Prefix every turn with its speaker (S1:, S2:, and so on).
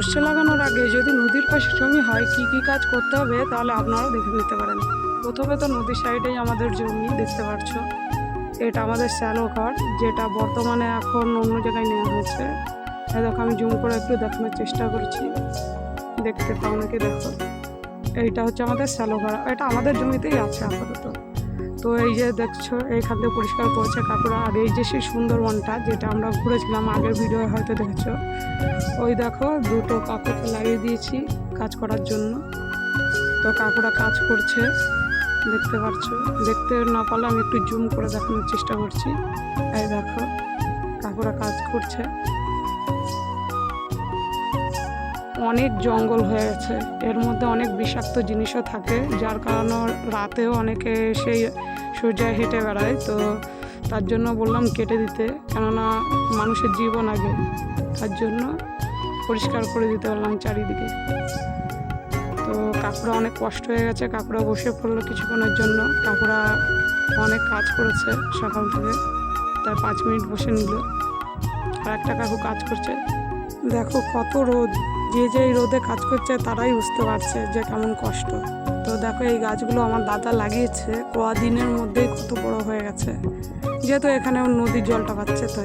S1: সর্ষে লাগানোর আগে যদি নদীর পাশে জমি হয়, কি কি কাজ করতে হবে তাহলে আপনারাও দেখে নিতে পারেন। প্রথমে তো নদীর সাইডেই আমাদের জমি দেখতে পাচ্ছ এটা আমাদের স্যালো ঘর, যেটা বর্তমানে এখন অন্য জায়গায় নেওয়া হয়েছে। দেখো, আমি জুম করে একটু দেখানোর চেষ্টা করছি। দেখতে পাও নাকি দেখো। এইটা হচ্ছে আমাদের স্যালো ঘর, এটা আমাদের জমিতেই আছে আপাতত। তো এই যে দেখছ এইখান থেকে পরিষ্কার করেছে কাকুরা আর এই যে সেই সুন্দরবনটা, যেটা আমরা ঘুরেছিলাম আগের ভিডিও হয়তো দেখেছ। ওই দেখো, দুটো কাকুকে লাগিয়ে দিয়েছি কাজ করার জন্য। তো কাকুরা কাজ করছে, দেখতে পাচ্ছ দেখতে না পারলে আমি একটু জুম করে দেখানোর চেষ্টা করছি। এই দেখো, কাকুরা কাজ করছে। অনেক জঙ্গল হয়ে গেছে। এর মধ্যে অনেক বিষাক্ত জিনিসও থাকে, যার কারণে রাতেও অনেকে সেই সোজা হেঁটে বেড়ায়, তো তার জন্য বললাম কেটে দিতে। কেননা মানুষের জীবন আগে, তার জন্য পরিষ্কার করে দিতে পারলাম চারিদিকে। তো কাকুরা অনেক কষ্ট হয়ে গেছে কাকুরা বসে পড়ল কিছুক্ষণের জন্য। কাকুরা অনেক কাজ করেছে সকাল থেকে তার পাঁচ মিনিট বসে নিল। আর একটা কাকু কাজ করছে। দেখো কত রোদ। যে যে এই রোদে কাজ করছে তারাই বুঝতে পারছে যে কেমন কষ্ট। তো দেখো এই গাছগুলো আমার দাদা লাগিয়েছে, কদিনের মধ্যেই কত বড় হয়ে গেছে। যেহেতু এখানে নদীর জলটা পাচ্ছে, তো